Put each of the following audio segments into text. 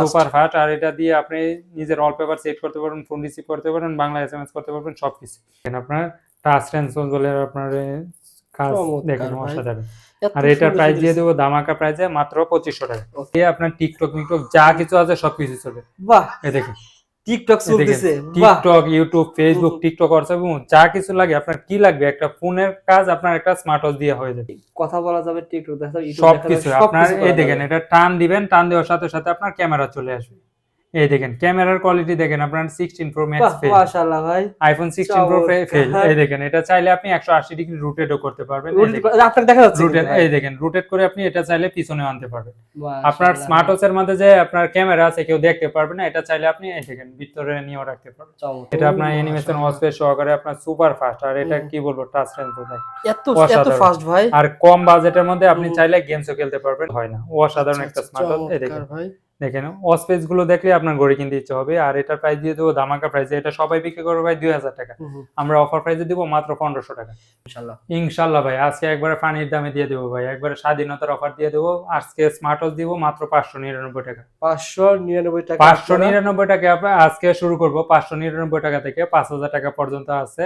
Super fast আর এটা দিয়ে আপনি নিজের ওয়ালপেপার সেট করতে পারবেন ফোন রিসিভ করতে পারবেন বাংলা এসএমএস করতে পারবেন সবকিছু। এখানে আপনার টাচ সেন্সর বলে আপনার কাজ দেখানো। অসাধারণ আর এটা প্রাইস দিয়ে দেবো দামাকা প্রাইসে মাত্র পঁচিশশো টাকা. আপনার টিকটক মিকটক যা কিছু আছে সবকিছু চলবে বাহ। এই দেখেন। টিকটক চলতেছে TikTok YouTube Facebook TikTok WhatsApp এবং যা কিছু লাগে আপনার কি লাগবে? একটা ফোনের কাজ আপনার একটা স্মার্ট ওয়াচ দিয়ে হয়ে যাবে। কথা বলা যাবে টিকটক দেখা যাবে ইউটিউব দেখা সবকিছু যাবে, আপনার এই দেখেন এটা টান দিবেন টান দেওয়ার সাথে সাথে আপনার ক্যামেরা চলে আসবে। এই দেখেন ক্যামেরার কোয়ালিটি দেখেন আপনার সিক্সটিন প্রো ম্যাক্স ফেল মাশাআল্লাহ ভাই। IPhone sixteen pro fail. এই দেখেন এটা চাইলে আপনি একশো আশি ডিগ্রি রুটেটও করতে পারবেন। আপনাকে দেখা যাচ্ছে রুটেট ভাই। এই দেখেন রুটেট করে আপনি এটা চাইলে পিছনে আনতে পারবেন। আপনার স্মার্ট ওয়াচের মধ্যে যে আপনার ক্যামেরা আছে কেউ দেখতে পারবে না এটা চাইলে আপনি এই দেখেন ভিতরে নিয়েও রাখতে পারবেন। এটা আপনার অ্যানিমেশন ওয়াচ সহকারে আপনার সুপার ফাস্ট আর এটা কি বলব টাচ সেন্সর দেয় এত এত ফাস্ট ভাই। আর কম বাজেটের মধ্যে আপনি। চাইলে গেমসও খেলতে পারবেন। হয় না অসাধারণ আচ্ছা, একটা স্মার্ট ওয়াচ এই দেখেন। ভাই। দেখেন ওয়াচপেসগুলো দেখলে আপনার ঘড়ি কিনতে ইচ্ছে হবে। আর এটার প্রাইস দিয়ে দেবো ধামাকা প্রাইসে এটা সবাই বিক্রি করবে ভাই দুই হাজার টাকা। আমরা অফার প্রাইসে দিব মাত্র পনেরোশো টাকা। ইনশাআল্লাহ ইনশাল্লাহ ভাই আজকে একবারে পানির দামে দিয়ে দেবো ভাই। একবারে স্বাধীনতার অফার দিয়ে দেবো। আজকে স্মার্ট ওয়াচ দিব মাত্র পাঁচশো নিরানব্বই টাকা। পাঁচশো নিরানব্বই টাকা। পাঁচশো নিরানব্বই টাকা আজকে শুরু করব। পাঁচশো নিরানব্বই টাকা থেকে পাঁচ হাজার টাকা পর্যন্ত আছে।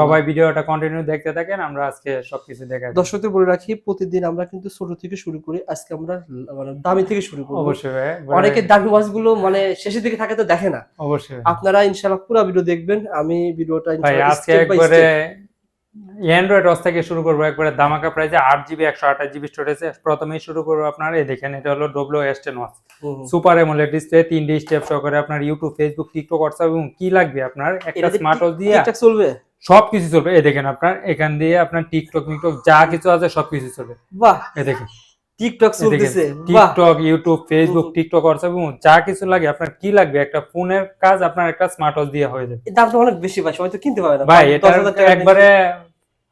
সবাই ভিডিওটা কন্টিনিউ দেখতে থাকেন। আমরা আজকে সবকিছু দেখা দর্শকদের বলে রাখি প্রতিদিন আমরা কিন্তু ছোট থেকে শুরু করি। আজকে আমরা মানে দামি থেকে শুরু করব। অবশ্যই ভাই। অনেকে দামি ওয়াচগুলো মানে শেষের দিকে থাকে তো দেখে না। অবশ্যই। আপনারা ইনশাআল্লাহ পুরো ভিডিও দেখবেন। আমি ভিডিওটা ইনশাআল্লাহ আজকে একবারে অ্যান্ড্রয়েড ওয়াচ থেকে শুরু করব। একবারে দামাকা প্রাইসে আট জিবি একশো আঠাশ জিবি স্টোরেজে প্রথমেই শুরু করব আপনার। এই দেখেন এটা হলো W S ten watch. Super AMOLED display তিনটি স্টেপ সহকারে আপনার ইউটিউব ফেসবুক টিকটক হোয়াটসঅ্যাপ এবং কি লাগবে আপনার? একটা স্মার্ট ওয়াচ দিয়ে চলবে? সবকিছু চলবে। এই দেখেন আপনার এখান দিয়ে আপনার টিকটক মিকটক যা কিছু আছে সবকিছু চলবে। বাহ! এই দেখেন। টিকটক চলতেছে। TikTok YouTube Facebook TikTok WhatsApp এবং যা কিছু লাগে আপনার কি লাগবে? একটা ফোনের কাজ আপনার একটা স্মার্ট ওয়াচ দিয়ে হয়ে যাবে। এর দামটা অনেক বেশি ভাই সবাই তো কিনতে পারে না। ভাই এটা একবারে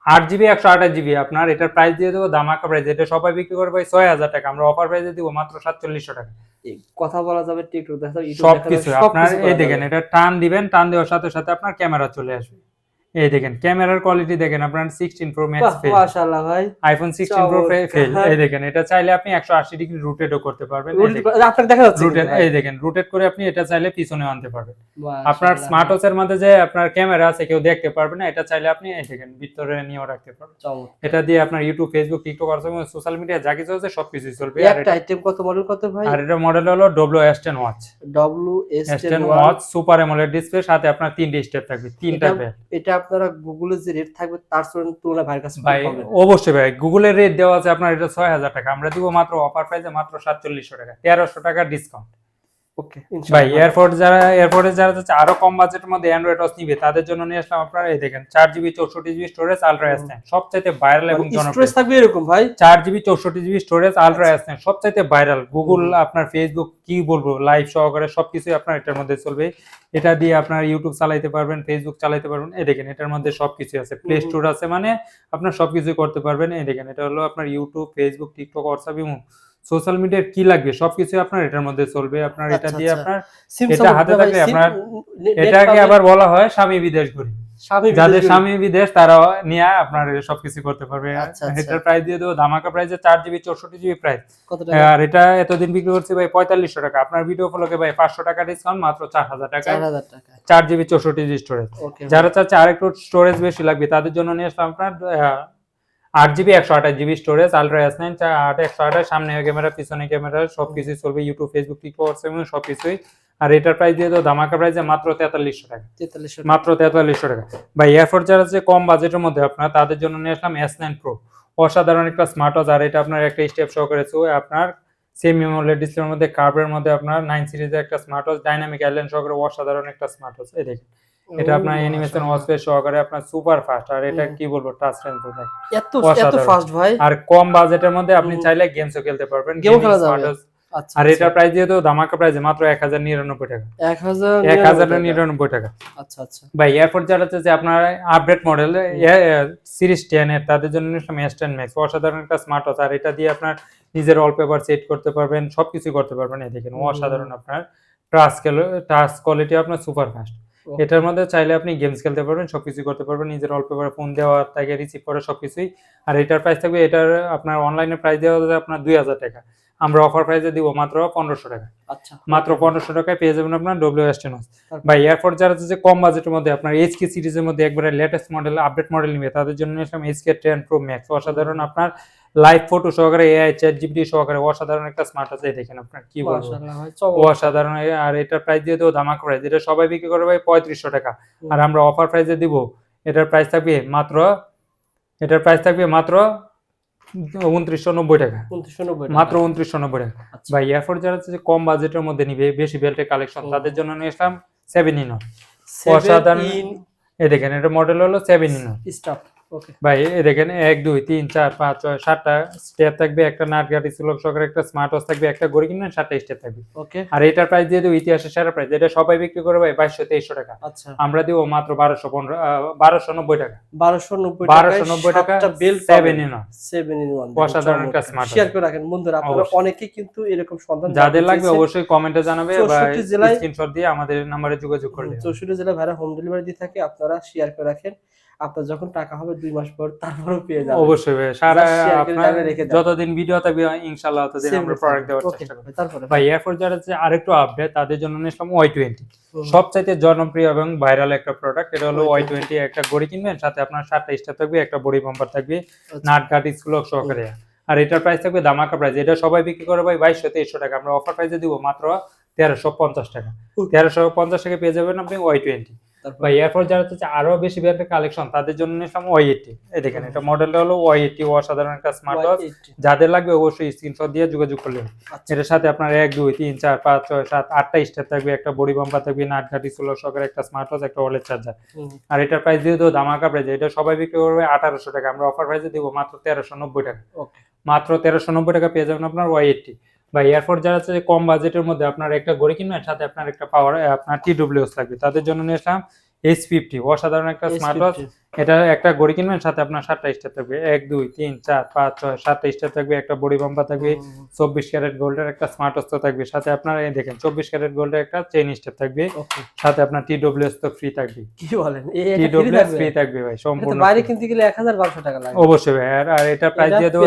আট জিবি একশো আঠাশ জিবি আপনার এটার প্রাইস দিয়ে দেবো দামাকা প্রাইস এটা সবাই বিক্রি করবে ভাই ছয় হাজার টাকা আমরা অফার প্রাইসে দিব মাত্র সাতচল্লিশশো টাকা। কথা বলা যাবে টিকটক দেখা সবকিছু আপনার এই দেখেন এটা টান দিবেন টান দেওয়ার সাথে সাথে আপনার ক্যামেরা চলে আসবে। এই দেখেন ক্যামেরার কোয়ালিটি দেখেন আপনার সিক্সটিন প্রো ম্যাক্স ফেল মাশাআল্লাহ ভাই। আইফোন সিক্সটিন প্রো ফেল এই দেখেন এটা চাইলে আপনি একশো আশি ডিগ্রি রুটেটও করতে পারবেন। আপনাকে দেখা যাচ্ছে রুটেট। এই দেখেন রুটেট করে আপনি এটা চাইলে পিছনে আনতে পারবেন। আপনার। স্মার্ট ওয়াচের মধ্যে যে আপনার ক্যামেরা আছে কেউ দেখতে পারবে না এটা চাইলে আপনি এই দেখেন ভিতরে নিয়েও রাখতে পারবেন। এটা দিয়ে আপনার YouTube Facebook TikTok WhatsApp social media যা কিছু আছে সবকিছু চলবে। আর একটা এটা- আইটেম কত মডেল কত ভাই? আর এটা মডেল হলো W S ten watch W S S ten watch super AMOLED display সাথে আপনার তিনটে স্টেপ থাকবে তিনটা এটা আপনারা গুগলের যে রেট থাকবে তার তুলনায়- ভাইয়ের কাছে ভাই অবশ্যই ভাই গুগলের রেট দেওয়া আছে আপনার এটা ছয় হাজার টাকা। আমরা দিব মাত্র অফার প্রাইসে মাত্র সাতচল্লিশশো টাকা তেরোশো টাকা ডিসকাউন্ট ওকে ভাই এয়ারপোর্ট যারা এয়ারপোর্টে যারা যাচ্ছে আরও কম বাজেটের মধ্যে অ্যান্ড্রয়েড ওয়াচ নিবে তাদের জন্য নিয়ে আসলাম আপনারা এই দেখেন চার জিবি চৌষট্টি জিবি স্টোরেজ আলট্রা এস সবচাইতে ভাইরাল এবং স্টোরেজ থাকবে এরকম ভাই? চার জিবি চৌষট্টি জিবি স্টোরেজ আলট্রা এস সবচাইতে ভাইরাল গুগল আপনার ফেসবুক কি বলব লাইভ সহকারে সবকিছুই আপনার এটার মধ্যে চলবে। এটা দিয়ে আপনার ইউটিউব চালাইতে পারবেন ফেসবুক চালাইতে পারবেন এই দেখেন এটার মধ্যে সবকিছু আছে। প্লে স্টোর আছে মানে আপনার সবকিছু করতে পারবেন এই দেখেন এটা হলো আপনার ইউটিউব ফেসবুক টিকটক হোয়াটসঅ্যাপ এবং সোশ্যাল মিডিয়ার কি লাগবে? সবকিছু আপনার এটার মধ্যে চলবে। আপনার এটা আচ্ছা, দিয়ে আচ্ছা। আপনার এটা হাতে থাকলে আপনার এটাকে আবার বলা হয় স্বামী বিদেশ ঘুরি যাদের স্বামী বিদেশ তারা নিয়ে আপনার সবকিছু করতে পারবে। আচ্ছা। এটার প্রাইস দিয়ে দেবো ধামাকা প্রাইসে চার জিবি চৌষট্টি জিবি প্রাইস আর এটা এতদিন বিক্রি করছি ভাই পঁয়তাল্লিশশো টাকা। আপনার ভিডিও ফলোকে ভাই পাঁচশো টাকা ডিসকাউন্ট মাত্র চার হাজার টাকা। চার জিবি চৌষট্টি জিবি স্টোরেজ যারা চাচ্ছে আরেকটু স্টোরেজ বেশি লাগবে তাদের জন্য নিয়ে আসলাম আপনার আট জিবি একশো আঠাশ GB storage ultra S nine আট একশো আঠাশ সামনে ক্যামেরা পিছনে ক্যামেরা সবকিছুই চলবে ইউটিউব ফেসবুক টিকটক হোয়াটসঅ্যাপ সবকিছুই। আর এটার প্রাইস দিয়ে তো ধামাকা প্রাইসে মাত্র তেতাল্লিশশো টাকা। তেতাল্লিশশো মাত্র তেতাল্লিশশো টাকা। বা এয়ারফোর্ট যারা আছে কম বাজেটের মধ্যে আপনার তাদের জন্য নিয়ে আসলাম এস নাইন প্রো অসাধারণ একটা স্মার্ট ওয়াচ আর এটা আপনার একটা স্টেপ শো করেছে আপনার সেম মেমোলেড ডিসপ্লের মধ্যে কার্ভের মধ্যে আপনার নাইন সিরিজের একটা স্মার্ট ওয়াচ ডাইনামিক আইল্যান্ড সহকারে অসাধারণ একটা স্মার্ট ওয়াচ এই দেখেন। এটা আপনার অ্যানিমেশন ওয়াচ সহকারে আপনার সুপার ফাস্ট আর এটা কি বলব টাচ সেন্সর দেয় এত এত ফাস্ট ভাই। আর কম বাজেটের মধ্যে আপনি। চাইলে গেমসও খেলতে পারবেন ও খেলা যাবে। আচ্ছা আর এটা প্রাইস দিয়ে তো ধামাকা প্রাইসে মাত্র এক হাজার নিরানব্বই টাকা। এক হাজার নিরানব্বই টাকা। আচ্ছা আচ্ছা। ভাই এয়ারপোর্ট যারা হচ্ছে যে আপনার আপডেট মডেল সিরিজ টেন এর তাদের জন্য এস টেন ম্যাক্স অসাধারণ একটা স্মার্ট ওয়াচ আর এটা দিয়ে আপনার নিজের ওয়ালপেপার সেট করতে পারবেন সবকিছু করতে পারবেন এই দেখেন অসাধারণ আপনার টাচ টাচ কোয়ালিটি আপনার সুপার ফাস্ট এটার মধ্যে চাইলে আপনি গেমস খেলতে পারবেন সবকিছু করতে পারবেন। নিজের অল্প করে ফোন দেওয়া থেকে রিসিভ করে সবকিছুই। আর এটার প্রাইস থাকবে এটার আপনার অনলাইনে প্রাইস দেওয়া যাবে আপনার দুই হাজার টাকা। আমরা অফার প্রাইসে দিব মাত্র পনেরোশো টাকা। আচ্ছা। মাত্র পনেরোশো টাকায় পেয়ে যাবেন আপনার ডব্লিউ এসটেনস তারপর? বা এয়ারপোর্ট যারা যে কম বাজেটের মধ্যে আপনার এইচ এইচকে সিরিজের মধ্যে একবারে লেটেস্ট মডেল আপডেট মডেল নিবে তাদের জন্য নিয়ে আসলাম এইচকে টেন প্রো ম্যাক্স অসাধারণ আপনার লাইভ ফটো সহকারে এআই চ্যাট জিপিটি সহকারে অসাধারণ একটা স্মার্ট আছে দেখেন আপনার কি বলব? অসাধারণ আর এটার প্রাইস দিয়ে দেবো ধামাকা প্রাইস এটা সবাই বিক্রি করে ভাই পঁয়ত্রিশশো টাকা। আর আমরা অফার প্রাইসে দিব এটার প্রাইস থাকবে মাত্র এটার প্রাইস থাকবে মাত্র উনত্রিশশো নব্বই টাকা। 2990 মাত্র উনত্রিশশো নব্বই টাকা। আচ্ছা। বা এয়ারফোর্স যারা কম বাজেটের মধ্যে নিবে বেশি বেল্টের কালেকশন তাদের জন্য নিয়ে আসলাম সেভেন ইনো অসাধারণ এই দেখেন এটা মডেল হলো সেভেন ইনো stuff. ভাই দেখেন এক দুই তিন চার পাঁচ ছয় সাতটা স্টেপ থাকবে একটা নাট গাড়ি সুলভ সহকারে একটা স্মার্ট ওয়াচ থাকবে একটা গড়ি কিনবেন সাতটা স্টেপ থাকবে। ওকে আর এটার প্রাইস দিয়ে দেবো ইতিহাসের সেরা প্রাইস এটা সবাই বিক্রি করে ভাই বাইশশো তেইশশো টাকা। আচ্ছা। আমরা দিব মাত্র বারোশো পনেরো বারোশো নব্বই টাকা। 1290 বারোশো নব্বই টাকা বেল সেভেন ইনো 7 in 1 অসাধারণ একটা smart শেয়ার করে রাখেন। বন্ধুরা আপনারা। অনেকেই কিন্তু এরকম সন্ধান যাদের লাগবে। অবশ্যই কমেন্টে জানাবে বা 64 জেলায়- স্ক্রিনশট দিয়ে আমাদের নাম্বারে যোগাযোগ করলে হবে। চৌষট্টি জেলা ভাড়া হোম ডেলিভারি দিয়ে থাকে আপনারা শেয়ার করে রাখেন। আপনার যখন টাকা হবে দুই মাস পর তারপরেও পেয়ে যাবেন। অবশ্যই ভাই সারা আপনার। যতদিন ভিডিও থাকবে ইনশাআল্লাহ ততদিন আমরা প্রোডাক্ট দেওয়ার চেষ্টা করব। তারপরে? ভাই এয়ারফোর্স যারা হচ্ছে আরেকটু আপডেট তাদের জন্য নিয়েছিলাম ওয়াই টোয়েন্টি। সবচাইতে জনপ্রিয় এবং ভাইরাল একটা প্রোডাক্ট এটা হলো Y20 ওয়াই টোয়েন্টি একটা গড়ি কিনবেন সাথে আপনার সাতটা স্টার থাকবে একটা বডি বাম্পার থাকবে আচ্ছা। নাট গাট স্কুল সহকারে। আর এটার প্রাইস থাকবে দামাকা প্রাইস এটা সবাই বিক্রি করে ভাই বাইশশো তেইশশো টাকা। আমরা অফার প্রাইসে দিব মাত্র তেরোশো পঞ্চাশ টাকা. তেরোশো পঞ্চাশ টাকা পেয়ে যাবেন আপনি ওয়াই টোয়েন্টি বা এয়ারপোর্ট যারা হচ্ছে আরও বেশি ব্র্যান্ডের কালেকশন তাদের জন্য নিয়েছিলাম ওয়াই এইটটি এই দেখেন এটা মডেলটা হলো ওয়াই এইটটি অসাধারণ একটা স্মার্ট ওয়াচ যাদের লাগবে অবশ্যই স্ক্রিনশট দিয়ে যোগাযোগ করলেন আচ্ছা। এটার সাথে আপনার এক দুই তিন চার পাঁচ ছয় সাত আটটা স্টেপ থাকবে একটা বডি বাম্পার থাকবে নাট ঘাটি ষোলো সহকারে একটা স্মার্ট ওয়াচ একটা ওয়ালেট চার্জার আর এটার প্রাইস দিয়ে দেবো ধামাকা প্রাইস এটা সবাই বিক্রি করবে আঠারোশো টাকা। আমরা অফার প্রাইসে দিব মাত্র তেরোশো নব্বই টাকা। মাত্র তেরোশো নব্বই টাকা পেয়ে যাবেন আপনার ওয়াই এইটটি বা এয়ারপোর্ট যারা আছে কম বাজেটের মধ্যে আপনার একটা গড়ি কিনবেন সাথে আপনার একটা পাওয়ার আপনার টি ডব্লিউএস লাগবে তাদের জন্য নিয়ে আসলাম এইচ ফিফটি অসাধারণ একটা স্মার্ট ওয়াচ এটা একটা গড়ি কিনবেন সাথে আপনার সাতটা স্টার থাকবে। এক দুই তিন চার পাঁচ ছয় সাতটা স্টার থাকবে একটা বডি বাম্পা থাকবে চব্বিশ ক্যারেট গোল্ডের একটা স্মার্ট ওয়াচ থাকবে। সাথে আপনার এই দেখেন চব্বিশ ক্যারেট গোল্ডের একটা চেইন স্টেপ থাকবে। সাথে আপনার টি ডব্লিউএস তো ফ্রি থাকবে। কি বলেন? টি ডব্লিউএস ফ্রি থাকবে? ভাই সম্পূর্ণ বাইরে কিনতে গেলে 1200 টাকা লাগে অবশ্যই ভাই আর এটা প্রাইস দিয়ে দেবো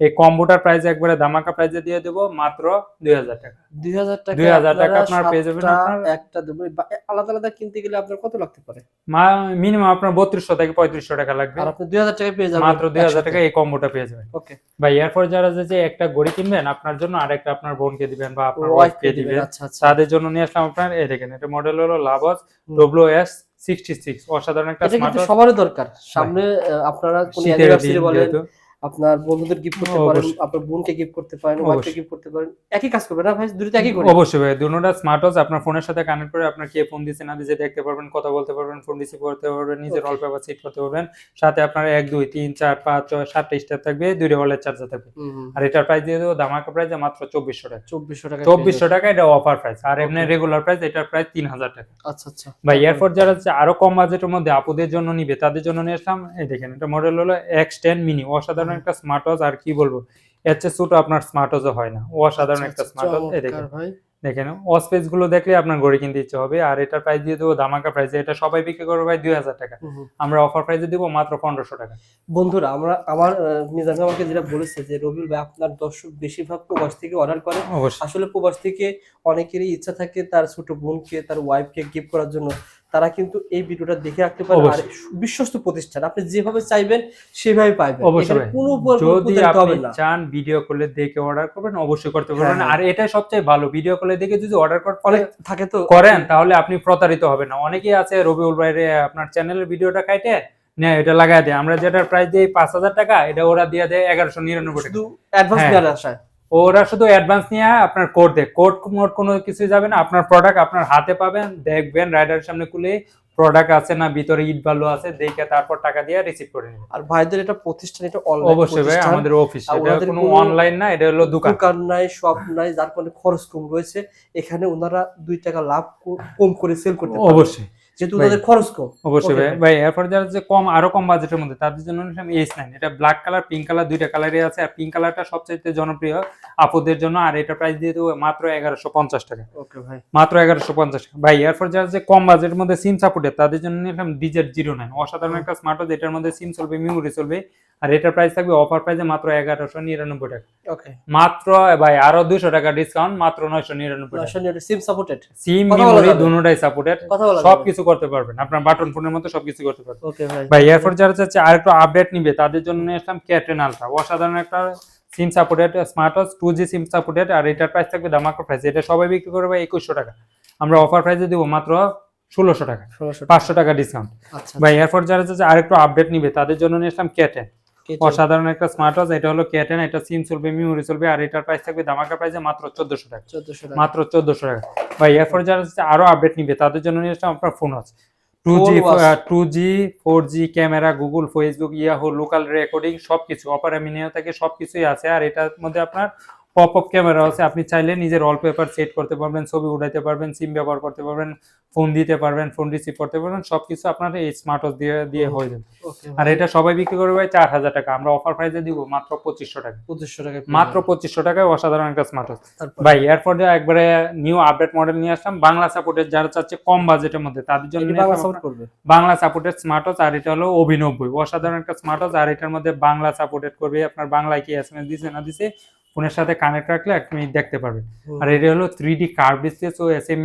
এই কম্বোটার প্রাইস একবারে ধামাকা প্রাইসে দিয়ে দেবো মাত্র দুই হাজার টাকা। 2000 টাকা 2000 টাকা আপনার পেয়ে যাবেন একটা দুটো বা- আলাদা আলাদা কিনতে গেলে আপনার কত লাগতে পারে? মিনিমাম আপনার বত্রিশশো থেকে পঁয়ত্রিশশো টাকা লাগবে। আর আপনি 2000 টাকায় পেয়ে যাবেন। মাত্র দুই হাজার টাকা এই কম্বোটা পেয়ে যাবেন। ওকে। বা এরপর যারা যে যে একটা গড়ি কিনবেন আপনার জন্য আরেকটা আপনার বোনকে দিবেন বা আপনার ওয়াইফ ওয়াইফকে দিবেন। আচ্ছা আচ্ছা। তাদের জন্য নিয়ে আসলাম আপনার এই দেখেন এটা মডেল হলো লাভস হুম। ডব্লিউ এস সিক্সটি সিক্স অসাধারণ একটা সবারই দরকার। সামনে আপনারা কোন অ্যানিভার্সারি বলেন আপনার বন্ধুদের গিফট করতে পারেন আপনার বোনকে গিফট করতে পারেন ওয়াইফকে গিফট করতে পারেন একই কাজ করবে না ভাই? দুটো একই করি। অবশ্যই ভাই দুটোটা স্মার্ট ওয়াচ আপনার ফোনের সাথে কানেক্ট করে আপনার কে ফোন দিচ্ছে না দিচ্ছে দেখতে পারবেন কথা বলতে পারবেন ফোন রিসিভ করতে পারবেন নিজের Okay. অল্প সেট করতে পারবেন সাথে আপনার এক দুই তিন চার পাঁচ ছয় সাতটা স্টার থাকবে দুইটা ওয়ালেট চার্জার থাকবে। আর এটার প্রাইস দিয়ে দেবো দামাকা প্রাইস মাত্র চব্বিশশো টাকা। চব্বিশশো টাকা চব্বিশশো টাকা এটা অফার প্রাইস আর এমনি রেগুলার প্রাইস এটার প্রাইস তিন হাজার টাকা। আচ্ছা আচ্ছা। বা এয়ারপোর্ট যারা আরও কম বাজেটের মধ্যে আপুদের জন্য নিবে তাদের জন্য নিয়ে আসলাম এই দেখেন এটা মডেল হলো এক্স টেন মিনি অসাধারণ একটা স্মার্ট ওয়াচ আর কি বলব? এর চেয়ে ছোট আপনার স্মার্ট ওয়াচও হয় না। অসাধারণ আচ্ছা, একটা আচ্ছা, স্মার্ট ওয়াচ এই দেখেন। দেখেন ওয়াচপেসগুলো দেখলে আপনার গড়ি কিনতে ইচ্ছে হবে। আর এটার প্রাইস দিয়ে দেবো দামাকা প্রাইস এটা সবাই বিক্রি করবে ভাই দুই হাজার টাকা। আমরা অফার প্রাইসে দিব মাত্র পনেরোশো টাকা। বন্ধুরা আমরা আমার মিজান আমাকে যেটা বলেছে যে রবিউল ভাই আপনার দর্শক বেশিরভাগ প্রবাস থেকে অর্ডার করে। আসলে প্রবাস থেকে অনেকেরই ইচ্ছা থাকে তার ছোট বোনকে তার ওয়াইফকে গিফট করার জন্য। তারা কিন্তু এই ভিডিওটা দেখে রাখতে পারে। আর বিশ্বস্ত প্রতিষ্ঠান আপনি যেভাবে চাইবেন সেভাবে পাইবেন। অবশ্যই কোনো যদি আপনি চান ভিডিও কলে দেখে অর্ডার করবেন অবশ্যই করতে পারবেন। হ্যাঁ, আর এটাই সবচেয়ে ভালো ভিডিও কলে দেখে যদি অর্ডার করতে থাকে তো। করেন তাহলে আপনি প্রতারিত হবেন না। অনেকেই আছে রবিউল ভাইরে আপনার চ্যানেলের ভিডিওটা কাটে না এটা লাগাই দেয়। আমরা যেটার প্রাইস দিই পাঁচ হাজার টাকা এটা ওরা দিয়ে দেয় এগারোশো নিরানব্বই টাকা। অ্যাডভান্স হ্যাঁ। নেওয়ার আশায়। ওরা শুধু অ্যাডভান্স নিয়ে আপনার কোড দেয়। কোড মোড কোনো কিছু যাবে না। আপনার প্রোডাক্ট আপনার হাতে পাবেন দেখবেন রাইডার সামনে খুলে প্রোডাক্ট আছে না ভিতরে ইট ভালো আছে দেখে তারপর টাকা দিয়ে রিসিভ করে নেবেন। আর ভাইদের এটা প্রতিষ্ঠান এটা অনলাইন অবশ্যই ভাই আমাদের অফিস এটা কোনো অনলাইন না এটা হলো দোকান। দোকান নাই শপ নাই যার কারণে খরচ কম রয়েছে। এখানে ওনারা দুই টাকা লাভ কম করে সেল করতে অবশ্যই। যেহেতু। তাদের খরচ কম। অবশ্যই ভাই। ভাই। ভাই যারা যে কম আরও কম বাজেটের মধ্যে তাদের জন্য নিলাম এইচ নাইন এটা ব্ল্যাক কালার পিঙ্ক কালার দুইটা কালারই আছে আর পিঙ্ক কালারটা সবচেয়ে জনপ্রিয় আপুদের জন্য আর এটা প্রাইস দিয়ে দেবো মাত্র এগারোশো পঞ্চাশ টাকা। ওকে ভাই। মাত্র এগারোশো পঞ্চাশ টাকা। ভাই এরপর যারা যে কম বাজেটের মধ্যে সিম তাদের জন্য নিলাম ডিজেট জিরো নাইন অসাধারণ একটা স্মার্ট এটার মধ্যে সিম চলবে মেমোরি চলবে আর এটার প্রাইস থাকবে অফার প্রাইসে মাত্র এগারোশো নিরানব্বই টাকা। ওকে মাত্র ভাই আরও দুশো টাকা ডিসকাউন্ট মাত্র নয়শো নিরানব্বই সিম সাপোর্টেড সিম মেমোরি যাবে। দুটোটাই সাপোর্টেড কথা বলা সব কিছু করতে পারবেন। আপনার বাটন ফোনের মতো সবকিছু করতে পারবেন। ওকে ভাই। ভাই এরপর যারা চাচ্ছে আর একটু আপডেট নিবে তাদের জন্য নিয়ে আসলাম ক্যাটেন আলট্রা অসাধারণ একটা SIM supported smart watch two G SIM supported আর এটার প্রাইস থাকবে দামাকো প্রাইস এটা সবাই বিক্রি করবে একুশশো টাকা। আমরা অফার প্রাইসে দিব মাত্র ষোলোশো টাকা। পাঁচশো টাকা ডিসকাউন্ট আচ্ছা ভাই এরপর যারা চাচ্ছে আর একটু আপডেট নিবে তাদের জন্য নিয়ে আসলাম ক্যাটেন অসাধারণ একটা স্মার্ট ওয়াচ এটা হলো ক্যাটেন এটা সিম চলবে মেমোরি চলবে আর এটার প্রাইস থাকবে ধামাকা প্রাইসে মাত্র চোদ্দশো টাকা। মাত্র চোদ্দশো টাকা। ভাই এরপর যারা আরও আপডেট নিবে তাদের জন্য নিয়ে আসলাম আপনার ফোন আছে two G. Two G four G camera Google Facebook Yahoo local recording সবকিছু অপারা মিনিয়া থেকে সবকিছুই আছে আর এটার মধ্যে আপনার পপ আপ ক্যামেরা আছে আপনি চাইলে নিজের ওয়ালপেপার সেট করতে পারবেন ছবি উঠাইতে পারবেন সিম ব্যবহার করতে পারবেন ফোন দিতে পারবেন ফোন রিসিভ করতে পারবেন সবকিছু আপনার এই স্মার্ট ওয়াচ দিয়ে দিয়ে হয়ে যাবে। আর এটা সবাই বিক্রি করবে ভাই চার হাজার টাকা আমরা অফার প্রাইসে দিব মাত্র পঁচিশশো টাকা। পঁচিশশো টাকা মাত্র পঁচিশশো টাকায় অসাধারণ একটা স্মার্ট ওয়াচ ভাই এরপর একবারে নিউ আপডেট মডেল নিয়ে আসলাম বাংলা সাপোর্টের যারা চাচ্ছে কম বাজেটের মধ্যে তাদের জন্য বাংলা আসলাম সাপোর্ট করবে? বাংলা সাপোর্টেড স্মার্ট ওয়াচ আর এটা হলো অভিনব্বই। অসাধারণ একটা স্মার্ট ওয়াচ আর এটার মধ্যে বাংলা সাপোর্টেড করবে আপনার বাংলায় কি এস এম এস দিছে না দিছে ফোনের সাথে কানেক্ট রাখলে আপনি দেখতে পারবেন। আর এটা হলো থ্রি ডি কার্ভ ডিসপ্লে ও এস এম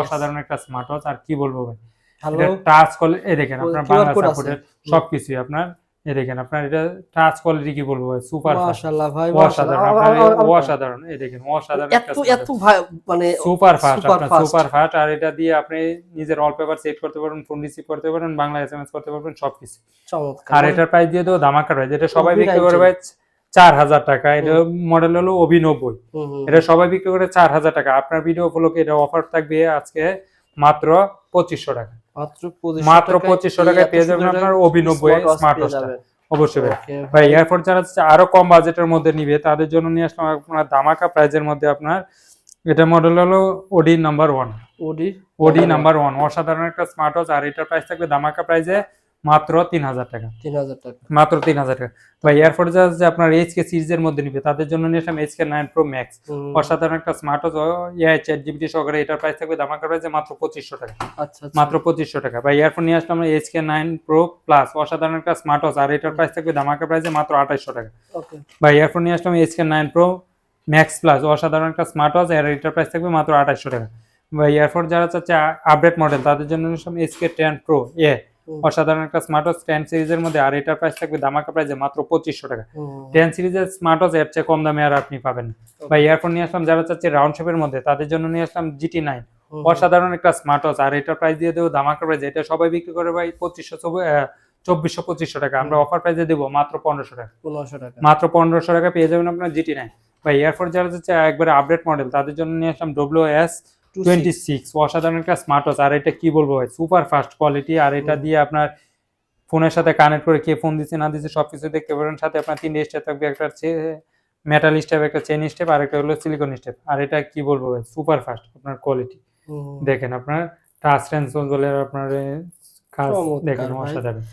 অসাধারণ একটা স্মার্ট ওয়াচ আর কি বলব ভাই? টাচ কল এই দেখেন আপনার বাংলা। সাপোর্টেড সবকিছুই আপনার এই দেখেন আপনার এটা টাচ কোয়ালিটি কি বলব ভাই? সুপার মাশাআল্লাহ ভাই অসাধারণ অসাধারণ এই দেখেন অসাধারণ এত এত মানে সুপার ফাস্ট আপনার সুপার ফাস্ট আর এটা দিয়ে আপনি নিজের ওয়ালপেপার সেট করতে পারবেন ফোন রিসিভ করতে পারবেন বাংলা এসএমএস করতে পারবেন সবকিছু। চমৎকার আর এটার প্রাইস দিয়ে দেবো ধামাকা প্রাইস এটা সবাই বিক্রি করে ভাই। চার হাজার টাকা এটা মডেল হলো অভিনব্বই এটা সবাই বিক্রি করে চার হাজার টাকা। আপনার ভিডিও উপলক্ষে এটা অফার থাকবে আজকে মাত্র পঁচিশশো টাকা। মাত্র 2500 মাত্র টাকায় 2500 এই টাকায় এত পেয়ে যাবেন আপনার অভিনব্বই smart watch smart পেয়ে watch টা। যাবেন। অবশ্যই ভাই। এয়ারপোর্ট যারা আরও কম বাজেটের মধ্যে নিবে তাদের জন্য নিয়ে আসলাম আপনার ধামাকা প্রাইজের মধ্যে আপনার। এটা মডেল হলো ওডি নাম্বার ওয়ান ওডি ওডি নাম্বার ওয়ান অসাধারণ একটা স্মার্ট ওয়াচ আর এটার প্রাইস থাকবে ধামাকা প্রাইসে মাত্র তিন হাজার টাকা। 3000 টাকা। মাত্র তিন হাজার টাকা। ভাই এয়ারপোর্ট যারা যে আপনার এইচকে সিরিজের মধ্যে নিবে তাদের জন্য নিয়ে আসলাম এইচকে নাইন প্রো ম্যাক্স অসাধারণ একটা smart watch AI chat GPT সহকারে এটার প্রাইস থাকবে ধামাকা প্রাইসে মাত্র পঁচিশশো টাকা। আচ্ছা আচ্ছা। মাত্র পঁচিশশো টাকা। ভাই এয়ারফোন নিয়ে আসলাম এইচকে নাইন প্রো প্লাস অসাধারণ একটা স্মার্ট ওয়াচ আর এটার প্রাইস থাকবে ধামাকা প্রাইসে মাত্র আঠাইশশো টাকা। ভাই এয়ারফোন নিয়ে আসলাম HK nine pro max plus অসাধারণ একটা স্মার্ট ওয়াচ আর এটার প্রাইস থাকবে মাত্র আঠাইশশো টাকা। ভাই এয়ারফোন যারা চাচ্ছে আপডেট মডেল তাদের জন্য নিয়ে আসলাম এইচকে টেন প্রো এ। অসাধারণ একটা স্মার্ট ওয়াচ টেন সিরিজের মধ্যে আর এটার প্রাইস থাকবে ধামাকা প্রাইসে মাত্র পঁচিশশো টাকা। টেন সিরিজের স্মার্ট ওয়াচ এর চেয়ে কম দামে আর আপনি পাবেন না। ভাই এয়ারফোন নিয়ে আসলাম যারা চাচ্ছে রাউন্ড শেপের মধ্যে তাদের জন্য নিয়ে আসলাম জিটি নাইন অসাধারণ একটা স্মার্ট ওয়াচ আর এটার প্রাইস দিয়ে দেবো ধামাকা প্রাইস এটা সবাই বিক্রি করে ভাই পঁচিশশো চব্বিশশো পঁচিশশো টাকা। আমরা অফার প্রাইসে দেবো মাত্র পনেরোশো টাকা। 1500 টাকা। মাত্র পনেরোশো টাকা পেয়ে যাবেন আপনার জিটি নাইন বা এয়ারফোর্স যারা যাচ্ছে একবারে আপডেট মডেল তাদের জন্য নিয়ে আসলাম ডব্লিউ এস টোয়েন্টি সিক্স অসাধারণ একটা স্মার্ট ওয়াচ আর এটা কি বলব ভাই? সুপার ফাস্ট কোয়ালিটি আর এটা দিয়ে আপনার ফোনের সাথে কানেক্ট করে কে ফোন দিচ্ছে না দিচ্ছে সবকিছু দেখতে পারেন। সাথে আপনার তিনটে স্টেপ থাকবে একটা মেটাল স্টেপ একটা চেন স্টেপ আর একটা হলো সিলিকন স্টেপ আর এটা কি বলব ভাই? সুপার ফাস্ট আপনার কোয়ালিটি দেখেন আপনার টাচ সেন্সর বলে আপনার কাজ দেখেন অসাধারণ।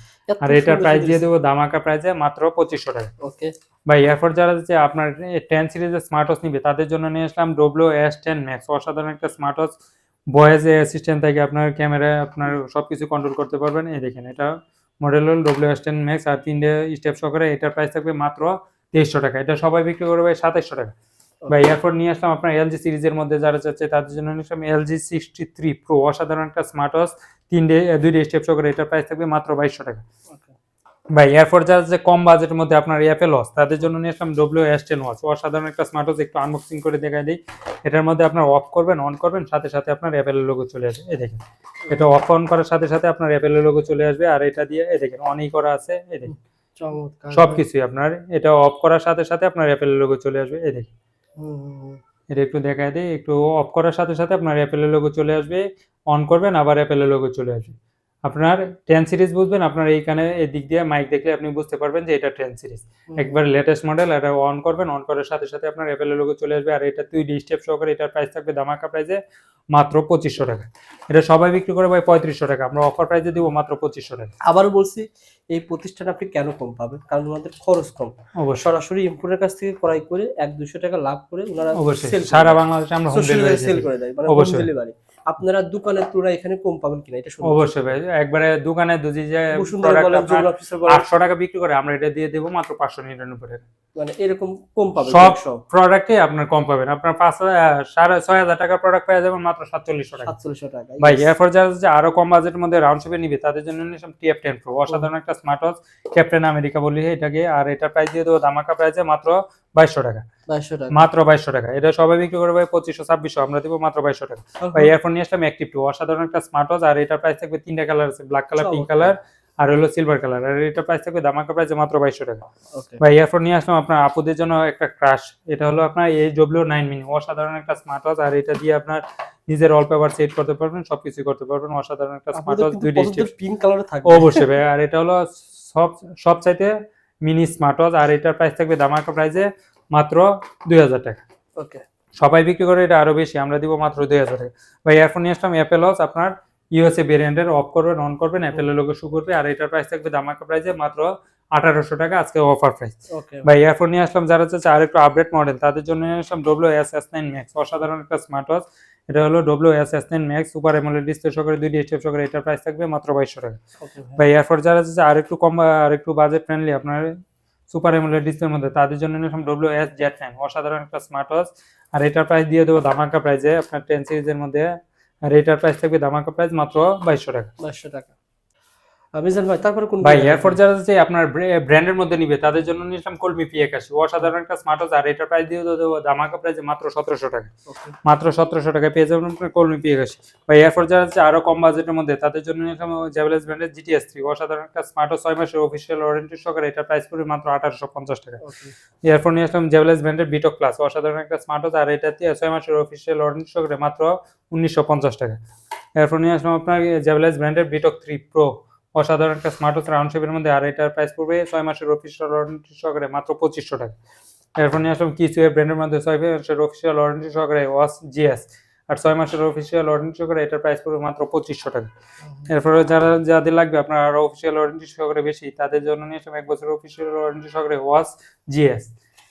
আর সুন্দর প্রাইস দিয়ে দেবো দামাকা প্রাইসে মাত্র পঁচিশশো টাকা। ওকে ভাই এয়ারপোর্ট যারা যে আপনার টেন সিরিজের স্মার্ট ওয়াচ নিবে তাদের জন্য নিয়ে আসলাম ডব্লিউ এস টেন ম্যাক্স অসাধারণ একটা স্মার্ট ওয়াচ ভয়েস অ্যাসিস্ট্যান্ট থেকে আপনার ক্যামেরা আপনার সবকিছু কন্ট্রোল করতে পারবেন। এই দেখেন এটা মডেল হল ডব্লিউ এস টেন ম্যাক্স আর তিনটে স্টেপ সহকারে এটার প্রাইস থাকবে মাত্র তেইশশো টাকা। এটা সবাই বিক্রি করবে সাতাইশশো টাকা। বা এয়ারপোর্ট নিয়ে আসলাম আপনার এলজি সিরিজের মধ্যে যারা চাচ্ছে তাদের জন্য নিয়ে আসলাম এলজি সিক্সটি থ্রি প্রো অসাধারণ একটা স্মার্ট ওয়াচ তিনটে দুইটা স্টেপ সহকারে এটার প্রাইস থাকবে মাত্র বাইশশো টাকা। ভাই এয়ারপোর্ট যারা যে কম বাজেটের মধ্যে আপনার অ্যাপেল ওয়াচ তাদের জন্য নিয়ে আসলাম ডব্লিউ এস টেন ওয়াচ অসাধারণ একটা স্মার্ট ওয়াচ একটু আনবক্সিং করে দেখাই দিই। এটার মধ্যে আপনার অফ করবেন অন করবেন সাথে সাথে আপনার অ্যাপেলের লোগো চলে আসবে। এই দেখেন এটা অফ অন করার সাথে সাথে আপনার অ্যাপেলের লোগো চলে আসবে। আর এটা দিয়ে এই দেখেন অনই করা আছে। এই দেখেন চমৎকার। সবকিছুই আপনার এটা অফ করার সাথে সাথে আপনার অ্যাপেলের লোগো চলে আসবে। এই দেখেন। এটা একটু দেখাই দিই একটু অফ করার সাথে সাথে আপনার অ্যাপেলের লোগো চলে আসবে। অন করবেন আবার অ্যাপেলের লোগো চলে আসবে। আপনার টেন সিরিজ বুঝবেন আপনার এইখানে এই দিক দিয়ে মাইক দেখলে আপনি বুঝতে পারবেন যে এটা টেন সিরিজ একবার লেটেস্ট মডেল এটা অন করবেন অন করার সাথে সাথে আপনার অ্যাপেলের লোগো চলে আসবে। আর এটা ডি স্টেপ সহকারে এটার প্রাইস থাকবে ধামাকা প্রাইসে মাত্র পঁচিশশো টাকা। এটা সবাই বিক্রি করে ভাই পঁয়ত্রিশশো টাকা। আমরা অফার প্রাইসে দিব মাত্র পঁচিশশো টাকা। আবারও বলছি এই প্রতিষ্ঠানে আপনি কেন কম পাবেন? কারণ ওনাদের খরচ কম। অবশ্যই। সরাসরি ইম্পোর্টের কাছ থেকে ক্রয় করে এক দুশো টাকা লাভ করে ওনারা অবশ্যই। সারা বাংলাদেশে আমরা হোম ডেলিভারি sell করে দেয় মানে অবশ্যই। ডেলিভারি আপনারা দোকানের তুলনায় এখানে কম পাবেন কিনা এটা শুনুন অবশ্যই ভাই একবারে দোকানে দুজি যে আটশো টাকা বিক্রি করে আমরা এটা দিয়ে দেবো মাত্র পাঁচশো নিরানব্বই টাকা। মানে এরকম কম পাবেন সব প্রোডাক্টে আপনার কম পাবেন। আপনার পাঁচ হাজার সাড়ে ছয় হাজার টাকার প্রোডাক্ট পেয়ে যাবেন মাত্র সাতচল্লিশশো টাকা। সাতচল্লিশশো টাকা ভাই এরপর যারা হচ্ছে আরও কম বাজেটের মধ্যে রাউন্ড শেপে নিবে তাদের জন্য নিলাম টিএফ টেন প্রো অসাধারণ একটা স্মার্ট ওয়াচ ক্যাপ্টেন আমেরিকা বলি এটাকে আর এটা প্রাইস দিয়ে দেবো ধামাকা প্রাইসে মাত্র বাইশশো টাকা। মাত্র বাইশশো টাকা। এটা সবাই বিক্রি করে ভাই পঁচিশশো ছাব্বিশশো। আমরা দিব মাত্র বাইশশো টাকা। ভাই এরপর নিয়ে আসলাম অ্যাক্টিভ টু অসাধারণ একটা স্মার্ট ওয়াচ আর এটার প্রাইস থাকবে তিনটা কালার আছে ব্ল্যাক কালার পিঙ্ক কালার আর হলো সিলভার কালার আর এটার প্রাইস থাকবে ধামাকা প্রাইসে মাত্র বাইশশো টাকা। ভাই এরপর নিয়ে আসলাম আপনার আপুদের জন্য একটা ক্রাশ এটা হলো আপনার এই ডব্লিউ নাইন মিনি অসাধারণ একটা স্মার্ট ওয়াচ আর এটা দিয়ে আপনার নিজের অল পেপার সেট করতে পারবেন সবকিছু করতে পারবেন। অসাধারণ একটা স্মার্ট ওয়াচ দুইটা পিঙ্ক কালারে থাকবে। অবশ্যই ভাই। আর এটা হলো সব সব চাইতে মিনি স্মার্ট ওয়াচ আর এটার প্রাইস থাকবে দামাকা প্রাইসে মাত্র দুই হাজার টাকা। ওকে। সবাই বিক্রি করে এটা আরও বেশি আমরা দিব মাত্র দুই হাজার টাকা। ভাই এরপর নিয়ে আসলাম অ্যাপেল ওয়াচ আপনার ইউএসএ ভেরিয়েন্টের অফ করবেন অন করবেন অ্যাপেলের লোকে শু করবে আর এটার প্রাইস থাকবে দামাকা প্রাইসে মাত্র আঠারোশো টাকা আজকে অফার প্রাইস ওকে। ভাই এয়ারফোন নিয়ে আসলাম যারা চাচ্ছে আর একটু আপডেট মডেল তাদের জন্য নিয়ে আসলাম W S S nine max অসাধারণ একটা স্মার্ট ওয়াচ এটা হলো W S S nine max super AMOLED display সহকারে দুইটি স্টেপ সহকারে এটার প্রাইস থাকবে মাত্র বাইশশো টাকা। বা এরপর যারা আছে আর একটু কম আর একটু বাজেট ফ্রেন্ডলি আপনার সুপার এমোলেড ডিসপ্লের মধ্যে তাদের জন্য নিলাম ডব্লিউ এস জেড নাইন অসাধারণ একটা স্মার্ট ওয়াচ আর এটার প্রাইস দিয়ে দেবো ধামাকা প্রাইসে আপনার টেন সিরিজের মধ্যে। আর এটার প্রাইস থাকবে ধামাকা প্রাইস মাত্র বাইশশো টাকা। বাইশশো টাকা। মিজান ভাই তারপরে কোন ভাই এয়ারপোর্ট যারা আছে আপনার ব্র্যান্ডের মধ্যে নিবে তাদের জন্য নিলাম কলমি পি একাশি অসাধারণ একটা স্মার্ট ওয়াচ আর এটার প্রাইস দিয়ে দেবো ধামাকা প্রাইসে মাত্র সতেরোশো টাকা। মাত্র সতেরোশো টাকায় পেয়ে যাবেন আপনার কলমি পি একাশি ভাই এয়ারপোর্ট যারা আছে আরও কম বাজেটের মধ্যে তাদের জন্য নিলাম জেভেলেস ব্র্যান্ডের জিটিএস থ্রি অসাধারণ একটা স্মার্ট ওয়াচ ছয় মাসের অফিসিয়াল ওয়ারেন্টি সহকারে এটার প্রাইস পড়বে মাত্র আঠারোশো পঞ্চাশ টাকা। ওকে এয়ারপোর্ট নিয়ে আসলাম জেভেলেস ব্র্যান্ডের বিটক প্লাস অসাধারণ একটা স্মার্ট ওয়াচ আর এটাতে ছয় মাসের অফিসিয়াল ওয়ারেন্টি সহকারে মাত্র উনিশশো পঞ্চাশ টাকা। এরপর নিয়ে আসলাম আপনার জেভেলেস ব্র্যান্ডের বিটক থ্রি প্রো অসাধারণ একটা স্মার্ট ওয়াচ রাউন্ড শেপের মধ্যে আর এটার প্রাইস পড়বে ছয় মাসের অফিসিয়াল ওয়ারেন্টি সহকারে মাত্র পঁচিশশো টাকা। এরপর নিয়ে আসলাম কিছু ব্র্যান্ডের মধ্যে ছয় মাসের অফিসিয়াল ওয়ারেন্টি সহকারে ওয়াস জিএস আর ছয় মাসের অফিসিয়াল ওয়ারেন্টি সহকারে এটার প্রাইস পড়বে মাত্র পঁচিশশো টাকা। এরপরে যারা যাদের লাগবে আপনার আরও অফিসিয়াল ওয়ারেন্টি সহকারে বেশি তাদের জন্য নিয়ে আসলাম এক বছর অফিসিয়াল ওয়ারেন্টি সহকারে ওয়াস জিএস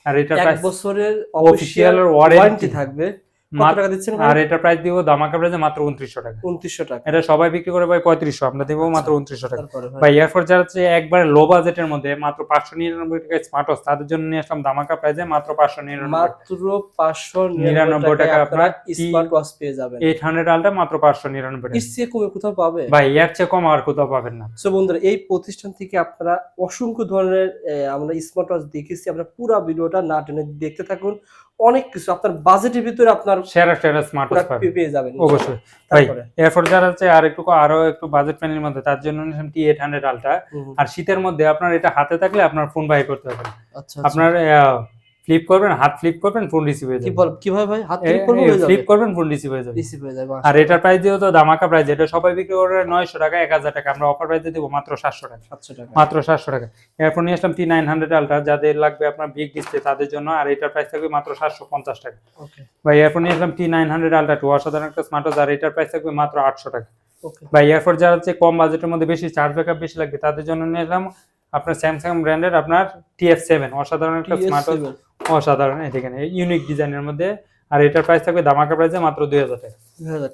আর এটার এক বছরের অফিসিয়াল ওয়ারেন্টি থাকবে। কত মাত্র- টাকা দিচ্ছেন আর এটার প্রাইস দিব দামাকা প্রাইসে মাত্র উনত্রিশশো টাকা। উনত্রিশশো টাকা। এটা সবাই বিক্রি করে ভাই পঁয়ত্রিশশো আমরা দেবো মাত্র উনত্রিশশো টাকা। তারপরে ভাই। এয়ারফোর্স যারা হচ্ছে একবার লো বাজেটের মধ্যে মাত্র পাঁচশো নিরানব্বই টাকা স্মার্ট ওয়াচ তাদের জন্য নিয়ে আসলাম দামাকা প্রাইসে মাত্র পাঁচশো নিরানব্বই মাত্র পাঁচশো নিরানব্বই নিরানব্বই টাকা টাকা আপনারা স্মার্ট ওয়াচ পেয়ে যাবেন। এইট হান্ড্রেড আলটা মাত্র পাঁচশো নিরানব্বই টাকা। এর চেয়ে কমে কোথাও পাবে? ভাই এর চেয়ে কম আর কোথাও পাবেন না। সো বন্ধুরা এই প্রতিষ্ঠান থেকে আপনারা অসংখ্য ধরনের আমরা স্মার্ট ওয়াচ দেখেছি। আমরা পুরো ভিডিওটা না টেনে দেখতে থাকুন। অনেক কিছু আপনার বাজেটের ভিতরে আপনার সেরা সেরা স্মার্ট পেয়ে যাবেন অবশ্যই। ভাই তারপরে এরপর যারা আছে আর একটু আরও একটু বাজেট ফ্রেন্ডলির মধ্যে তার জন্য নিলাম টি এইট হান্ড্রেড আলটা আর শীতের মধ্যে আপনার এটা হাতে থাকলে আপনার ফোন বাই করতে পারবেন। না। আচ্ছা। আপনার ফ্লিপ করবেন হাত ফ্লিপ করবেন ফোন রিসিভ হয়ে যাবে। কীভাবে ভাই? হাত থেকে করব হয়ে যাবে? ফ্লিপ করবেন ফোন রিসিভ হয়ে যাবে। রিসিভ হয়ে যাবে আর এটার প্রাইস দিয়েও তো দামাকা প্রাইস এটা সবাই বিক্রি করে নয়শো টাকা এক হাজার টাকা। আমরা অফার প্রাইসে দিব মাত্র সাতশো টাকা। সাতশো টাকা। মাত্র সাতশো টাকা। এরপর নিয়ে আসলাম টি নাইন হান্ড্রেড আলট্রা যাদের লাগবে আপনার বিগ ডিসপ্লে তাদের জন্য আর এটার প্রাইস থাকবে মাত্র সাতশো পঞ্চাশ টাকা। ওকে ভাই এরপর নিয়ে আসলাম T nine hundred ultra two অসাধারণ একটা স্মার্ট আর এটার প্রাইস থাকবে মাত্র আটশো টাকা। ওকে ভাই এরপর যারা হচ্ছে কম বাজেটের মধ্যে বেশি চার্জ ব্যাকআপ বেশি লাগবে তাদের জন্য নিয়ে এলাম আপনার স্যামসাং ব্র্যান্ডের আপনার টিএফ সেভেন অসাধারণ একটা স্মার্ট অসাধারণ এখানে ইউনিক ডিজাইনের মধ্যে আর এটার প্রাইস থাকবে দামাকা প্রাইসে মাত্র দুই হাজার টাকা।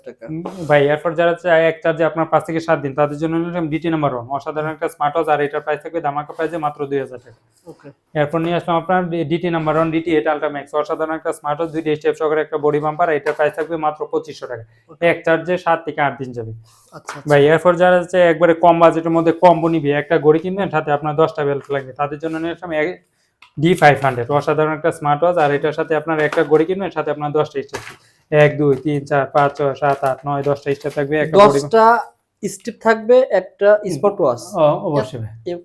টাকা। ভাই এরপর যারা চায় এক চার্জে আপনার পাঁচ থেকে সাত দিন তাদের জন্য নিলাম ডিটি নাম্বার ওয়ান অসাধারণ একটা স্মার্ট ওয়াচ আর এটার প্রাইস থাকবে দামাকা প্রাইসে মাত্র দুই হাজার টাকা। ওকে এরপর নিয়ে আসলাম আপনার DT number one DT eight ultra max অসাধারণ একটা স্মার্ট ওয়াচ দুইটি স্টেপ সহকারে একটা বডি বাম্পার এটার প্রাইস থাকবে মাত্র পঁচিশশো টাকা। এক চার্জে সাত থেকে আট দিন যাবে। আচ্ছা ভাই এরপর যারা হচ্ছে একবারে কম বাজেটের মধ্যে কম্বো নিবে একটা ঘড়ি কিনবেন সাথে আপনার দশটা বেল্ট লাগবে। তাদের জন্য নিয়ে আসলাম ডি ফাইভ হান্ড্রেড অসাধারণ একটা স্মার্ট ওয়াচ আর এটার সাথে আপনার একটা ঘড়ি কিনবেন সাথে আপনার দশটা স্টেপ এক দুই তিন চার পাঁচ ছয় সাত আট নয় দশটা স্টেপ থাকবে একটা দশটা স্টেপ থাকবে একটা স্মার্ট ওয়াচ অবশ্যই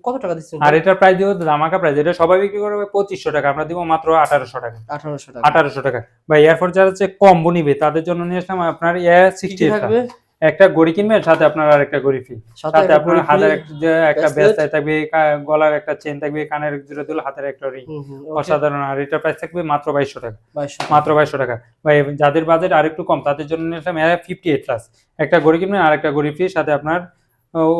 কত টাকা দিচ্ছেন আর এটার প্রাইস দিব ধামাকা প্রাইস এটা সবাই বিক্রি করবে পঁচিশশো টাকা আমরা দিব মাত্র আঠারোশো টাকা। আঠারোশো টাকা। আঠারোশো টাকা। ভাই এরপর যারা হচ্ছে কম্বো নিবে তাদের জন্য নিয়ে আসলাম আপনার এ কি সিক্সটি থাকবে? একটা গড়ি কিনবেন সাথে আপনার আর একটা গড়ি ফ্রি সাথে আপনার হাতের একটা। ব্যাস্তায় থাকবে গলার একটা চেন থাকবে কানের জোড়া দিল হাতের একটা রিং অসাধারণ। আর এটা প্রাইস থাকবে মাত্র বাইশশো টাকা। 2200 মাত্র বাইশশো টাকা। ভাই যাদের বাজেট আরেকটু কম তাদের জন্য নিলাম ফিফটি এইট প্লাস একটা গড়ি কিনবেন আর একটা গড়ি ফ্রি সাথে আপনার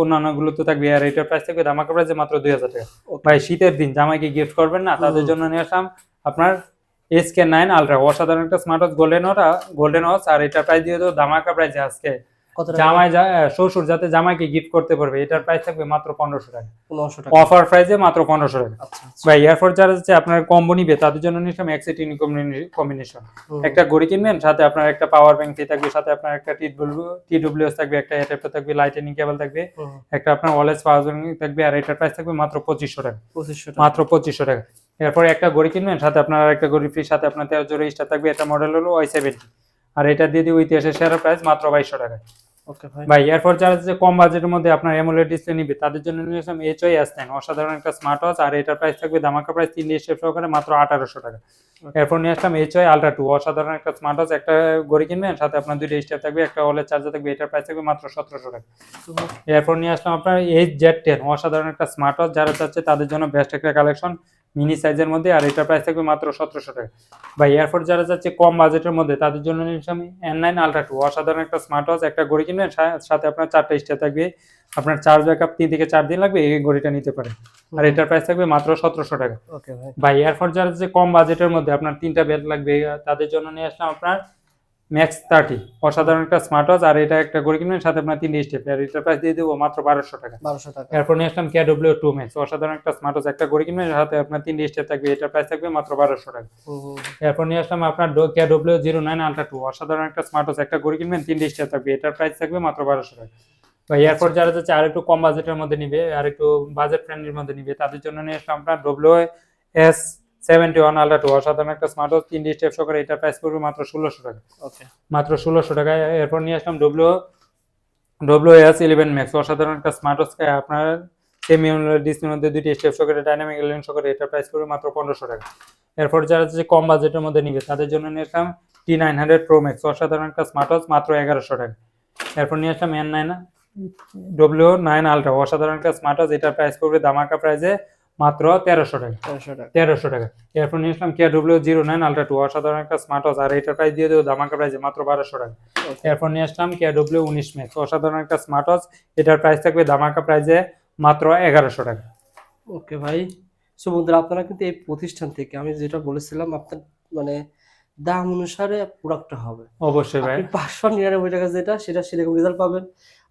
অন্যান্যগুলো তো থাকবে। আর এটার প্রাইস থাকবে ধামাকা প্রাইসে মাত্র দুই হাজার টাকা। ভাই শীতের দিন জামাইকে গিফট করবেন না তাদের জন্য নিয়ে আসলাম আপনার এস কে নাইন আলট্রা অসাধারণ একটা স্মার্ট ওয়াচ গোল্ডেন ওটা গোল্ডেন ওয়াচ আর এটার প্রাইস দিয়ে দেবো ধামাকা প্রাইসে আজকে? জামাই শ্বশুর যাতে জামাইকে গিফট করতে পারবে এটার প্রাইস থাকবে মাত্র পনেরোশো টাকা। 1500 টাকা। অফার প্রাইসে মাত্র পনেরোশো টাকা। যারা হচ্ছে আপনার কম্বো নিবে তাদের জন্য নিলাম এক্সিটিং কম্বিনেশন একটা ঘড়ি কিনবেন সাথে আপনার একটা পাওয়ার ব্যাংক থাকবে সাথে আপনার একটা টি ডব্লিউএস থাকবে একটা অ্যাডাপ্টার থাকবে লাইটেনিং কেবল থাকবে একটা আপনার ওয়ালেস পাওয়ার ব্যাংক থাকবে আর এটার প্রাইস থাকবে মাত্র পঁচিশশো টাকা। 2500 টাকা। মাত্র পঁচিশশো টাকা। এরপরে একটা ঘড়ি কিনবেন সাথে আপনার একটা ঘড়ি ফ্রি সাথে আপনার তেরো জোড়া স্টার থাকবে এটা মডেল হলো ওয়াই সেভেন্টি আর এটা দিয়ে দিব ইতিহাসের সেরা প্রাইস মাত্র বাইশশো টাকা Okay, ভাই। ভাই এরপর যারা যে কম বাজেটের মধ্যে আপনার এমোলেড ডিসপ্লে নিবে তাদের জন্য নিয়ে আসলাম এইচ ওই এস অসাধারণ একটা স্মার্ট ওয়াচ আর এটার প্রাইস থাকবে ধামাকা প্রাইস তিন স্টেপ সহকারে মাত্র আঠারোশো টাকা। এরপর নিয়ে আসলাম এইচ ওই আলট্রা টু অসাধারণ একটা স্মার্ট ওয়াচ একটা গড়ি কিনবেন সাথে আপনার দুইটা স্টেপ থাকবে একটা ওলের চার্জার থাকবে এটার প্রাইস থাকবে মাত্র সতেরোশো টাকা। এরপর নিয়ে আসলাম আপনার এইচ জেড টেন অসাধারণ একটা স্মার্ট ওয়াচ যারা চাচ্ছে তাদের জন্য বেস্ট একটা কালেকশন মিনি সাইজের মধ্যে আর এটার প্রাইস থাকবে মাত্র সতেরোশো টাকা। বা এয়ারপোর্ট যারা যাচ্ছে কম বাজেটের মধ্যে তাদের জন্য নিয়েছি আমি এন নাইন আলট্রা টু অসাধারণ একটা স্মার্ট ওয়াচ একটা ঘড়ি কিনবেন সাথে আপনার চারটা স্টে থাকবে। আপনার চার্জ ব্যাক আপ তিন থেকে চার দিন লাগবে এই ঘড়িটা নিতে পারেন। আর এটার প্রাইস থাকবে মাত্র সতেরোশো টাকা। ওকে ভাই। বা এয়ারপোর্ট যারা যে কম বাজেটের মধ্যে আপনার তিনটা বেল্ট লাগবে তাদের জন্য নিয়ে আসলাম আপনার ম্যাক্স থার্টি অসাধারণ একটা স্মার্ট ওয়াচ আর এটা একটা ঘড়ি কিনবেন সাথে আপনার তিনটে স্টেপ আর এটার প্রাইস দিয়ে দেবো মাত্র বারোশো টাকা। 1200 টাকা। এরপর নিয়ে আসলাম কেডব্লিউ টু ম্যাক্স অসাধারণ একটা স্মার্ট ওয়াচ একটা ঘড়ি কিনবেন সাথে আপনার তিনটে স্টেপ থাকবে এটার প্রাইস থাকবে মাত্র বারোশো টাকা। এরপর নিয়ে আসলাম আপনার KW zero nine ultra two অসাধারণ একটা স্মার্ট ওয়াচ একটা ঘড়ি কিনবেন তিনটে স্টেপ থাকবে এটার প্রাইস থাকবে মাত্র বারোশো টাকা। বা এয়ারপোর্ট যারা যাচ্ছে আর একটু কম বাজেটের মধ্যে নিবে আর একটু বাজেট ফ্রেন্ডলির মধ্যে নিবে তাদের জন্য নিয়ে আসলাম আপনার W S seventy one ultra two অসাধারণ একটা স্মার্ট ওয়াচ তিনটে স্টেপ সহকারে এটার প্রাইস পড়বে মাত্র ষোলোশো টাকা। Okay, মাত্র ষোলোশো টাকায়। এরপর নিয়ে আসলাম W W S eleven max অসাধারণ একটা স্মার্ট ওয়াচ আপনার সেমি ডিসপ্লের মধ্যে দুইটি স্টেপ সহকারে ডাইনামিক এলিমেন্ট সহকারে এটার প্রাইস পড়বে মাত্র পনেরোশো টাকা। এরপর যারা হচ্ছে কম বাজেটের মধ্যে নিবে তাদের জন্য নিয়ে আসলাম T nine hundred pro max অসাধারণ একটা স্মার্ট ওয়াচ মাত্র এগারোশো টাকা। এরপর নিয়ে আসলাম N nine W nine ultra অসাধারণ একটা স্মার্ট ওয়াচ এটার প্রাইস পড়বে দামাকা প্রাইসে মাত্র তেরোশো টাকা। 1300 টাকা। তেরোশো টাকা। এরপর নিয়ে আসলাম K W zero nine ultra two অসাধারণ একটা স্মার্ট ওয়াচ আর এটার প্রাইস দিয়ে দেবো দামাকা প্রাইসে মাত্র বারোশো টাকা। এরপর নিয়ে আসলাম কে ডব্লিউ উনিশ ম্যাক্স অসাধারণ একটা স্মার্ট ওয়াচ এটার প্রাইস থাকবে দামাকা প্রাইসে মাত্র এগারোশো টাকা। ওকে ভাই। বন্ধুরা আপনারা কিন্তু এই প্রতিষ্ঠান থেকে আমি যেটা বলেছিলাম আপনার মানে দাম অনুসারে প্রোডাক্টটা হবে। অবশ্যই ভাই। পাঁচশো নিরানব্বই টাকা যেটা সেটা সেরকম রেজাল্ট পাবেন।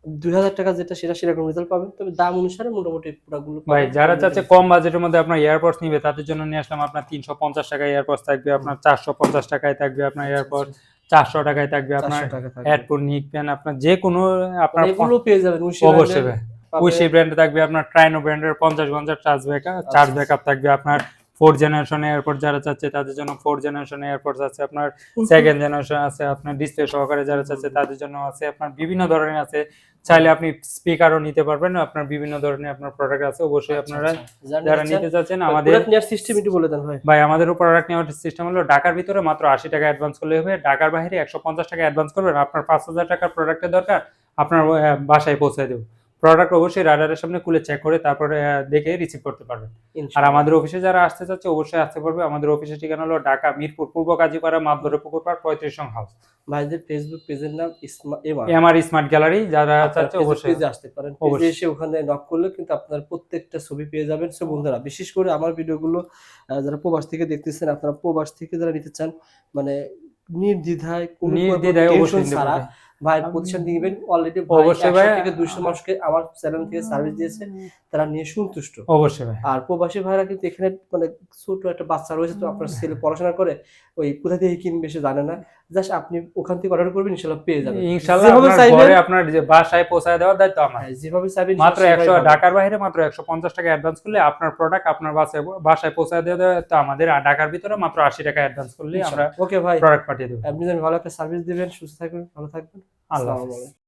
দুই হাজার টাকা যেটা সেটা সেরকম রেজাল্ট পাবেন। তবে দাম অনুসারে মোটামুটি প্রোডাক্টগুলো ভাই যারা চাচ্ছে কম বাজেটের মধ্যে আপনার এয়ারপোর্টস নিবে তাদের জন্য নিয়ে আসলাম আপনার তিনশো পঞ্চাশ টাকায় এয়ারপোর্টস থাকবে আপনার চারশো পঞ্চাশ টাকায় থাকবে আপনার এয়ারপোর্ট চারশো টাকায় থাকবে আপনার এয়ারপোর্ট নিক প্যান আপনার যে কোনো আপনার মানে এগুলো পেয়ে যাবেন অবশ্যই ভাই। উইশি ব্র্যান্ডে থাকবে আপনার ট্রাইনো ব্র্যান্ডের পঞ্চাশ ঘণ্টার চার্জ ব্যাকআপ চার্জ। ব্যাকআপ থাকবে আপনার ফোর জেনারেশন এয়ারপোর্ট যারা চাচ্ছে তাদের জন্য ফোর জেনারেশন এয়ারপোর্ট আছে আপনার সেকেন্ড জেনারেশন আছে আপনার ডিসপ্লে সহকারে যারা চাচ্ছে তাদের জন্য আছে আপনার বিভিন্ন ধরনের আছে। চাইলে আপনি স্পিকারও নিতে পারবেন আপনার বিভিন্ন ধরনের আপনার প্রোডাক্ট আছে অবশ্যই আচ্ছা, আপনারা আচ্ছা। যারা নিতে চাচ্ছেন আমাদের সিস্টেম একটু বলে দেন ভাই। ভাই আমাদের প্রোডাক্ট নেওয়ার সিস্টেম হলো ঢাকার ভিতরে মাত্র আশি টাকা অ্যাডভান্স করলে হবে ঢাকার বাইরে একশো পঞ্চাশ টাকা অ্যাডভান্স করবেন আপনার পাঁচ হাজার টাকার প্রোডাক্টের দরকার আপনার বাসায় পৌঁছে দেবো। প্রোডাক্ট অবশ্যই রাডারের সামনে খুলে চেক করে তারপরে দেখে রিসিভ করতে পারবেন। আর আমাদের অফিসে যারা আসতে চাচ্ছে অবশ্যই আসতে পারবে। আমাদের অফিসের ঠিকানা হলো ঢাকা মিরপুর পূর্ব কাজীপাড়া মাতবরে পুকুর পাড় পঁয়ত্রিশ নং হাউস ভাইদের ফেসবুক পেজের নাম ইসমা এমআর স্মার্ট গ্যালারি যারা চাচ্ছে অবশ্যই আসতে পারেন। অবশ্যই। এসে ওখানে নক করলে কিন্তু আপনার প্রত্যেকটা ছবি পেয়ে যাবেন। সো বন্ধুরা বিশেষ করে আমার ভিডিওগুলো যারা প্রবাস থেকে দেখতেছেন আপনারা প্রবাস থেকে যারা নিতে চান মানে নির্দ্বিধায় নির্দ্বিধায় অবশ্যই ছাড়া পারবে। ভাই প্রতিষ্ঠান দিবেন অলরেডি অবশ্যই ভাই। থেকে দুশো মানুষকে আমার চ্যানেল থেকে সার্ভিস দিয়েছে। তারা নিয়ে সন্তুষ্ট। অবশ্যই ভাই। আর প্রবাসী ভাইরা কিন্তু এখানে মানে ছোট একটা বাচ্চা রয়েছে তো আপনার ছেলে পড়াশোনা করে ওই কোথা থেকে কিনবে সে জানে না। জাস্ট আপনি ওখান থেকে অর্ডার করবেন ইনশাআল্লাহ পেয়ে যাবেন। ইনশাআল্লাহ ঘরে আপনার যে বাসায় পৌঁছায় দেওয়ার দায়িত্ব আমার। হ্যাঁ, যেভাবে চাইবেন মাত্র সেভাবেই একশো পাবেন। ঢাকার বাইরে মাত্র একশো পঞ্চাশ টাকা অ্যাডভান্স করলে আপনার প্রোডাক্ট আপনার বাসায় বাসায় পৌঁছায় দেওয়া দায়িত্ব তো আমাদের। ঢাকার ভিতরে মাত্র আশি টাকা অ্যাডভান্স করলে আমরা ওকে ভাই। প্রোডাক্ট পাঠিয়ে দেব। আপনি যেন ভালো একটা সার্ভিস দিবেন সুস্থ থাকবেন ভালো থাকবেন। আল্লাহ আলাইকুম।